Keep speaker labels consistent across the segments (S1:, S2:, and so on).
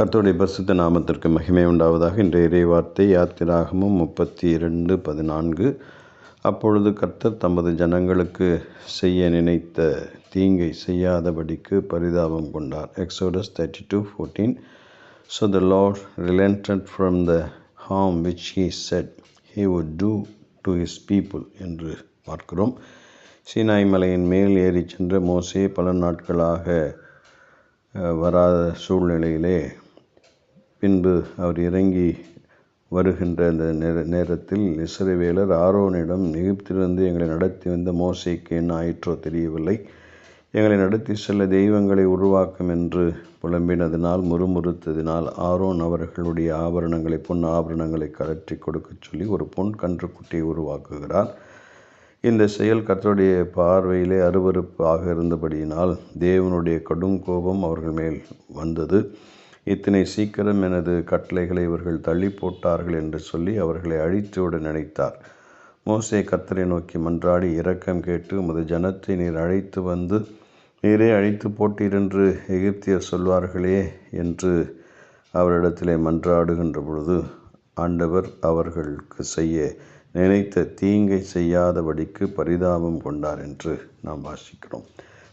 S1: கர்த்தருடைய பரிசுத்த நாமத்திற்கு மகிமை உண்டாவதாக. இன்றைய இறைவார்த்தை யாத்திராகமும் முப்பத்தி இரண்டு பதினான்கு. அப்பொழுது கர்த்தர் தமது ஜனங்களுக்கு செய்ய நினைத்த தீங்கை செய்யாதபடிக்கு பரிதாபம் கொண்டார். Exodus thirty two fourteen so the Lord relented from the harm which he said he would do to his people என்று பார்க்கிறோம். சீனாய் மலையின் மேல் ஏறி சென்ற மோசே பல நாட்களாக வராத சூழ்நிலையிலே பின்பு அவர் இறங்கி வருகின்ற அந்த நேர நேரத்தில் இசைவேலர் ஆரோனிடம் எகிப்திலிருந்து எங்களை நடத்தி வந்த மோசைக்கு என்ன ஆயிற்றோ தெரியவில்லை. எங்களை நடத்தி செல்ல தெய்வங்களை உருவாக்கும் என்று புலம்பினதினால் முறுமுறுத்ததினால் ஆரோன் அவர்களுடைய ஆபரணங்களை பொன் ஆபரணங்களை கலற்றி கொடுக்கச் சொல்லி ஒரு பொன் கன்றுக்குட்டியை உருவாக்குகிறார். இந்த செயல் கத்தருடைய பார்வையிலே அருவருப்பாக இருந்தபடியினால் தேவனுடைய கடும் கோபம் அவர்கள் மேல் வந்தது. இத்தனை சீக்கிரம் எனது கட்டளைகளை இவர்கள் தள்ளி போட்டார்கள் என்று சொல்லி அவர்களை அழித்துவிட நினைத்தார். மோசே கத்தரை நோக்கி மன்றாடி இரக்கம் கேட்டு உமது ஜனத்தை நீர் அழைத்து வந்து நீரே அழைத்து போட்டீர் என்று எகிப்தியர் சொல்வார்களே என்று அவரிடத்திலே மன்றாடுகின்ற பொழுது ஆண்டவர் அவர்களுக்கு செய்ய நினைத்த தீங்கை செய்யாதபடிக்கு பரிதாபம் கொண்டார் என்று நாம் வாசிக்கிறோம்.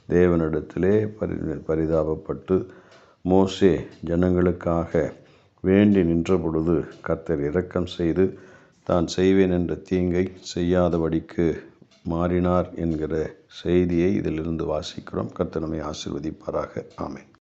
S1: தேவனிடத்திலே பரி பரிதாபப்பட்டு மோசே ஜனங்களுக்காக வேண்டி நின்றபொழுது கர்த்தர் இரக்கம் செய்து தான் செய்வேன் என்ற தீங்கை செய்யாதபடிக்கு மாறினார் என்கிற செய்தியை இதிலிருந்து வாசிக்கிறோம். கர்த்தர் நம்மை ஆசீர்வதிப்பாராக. ஆமை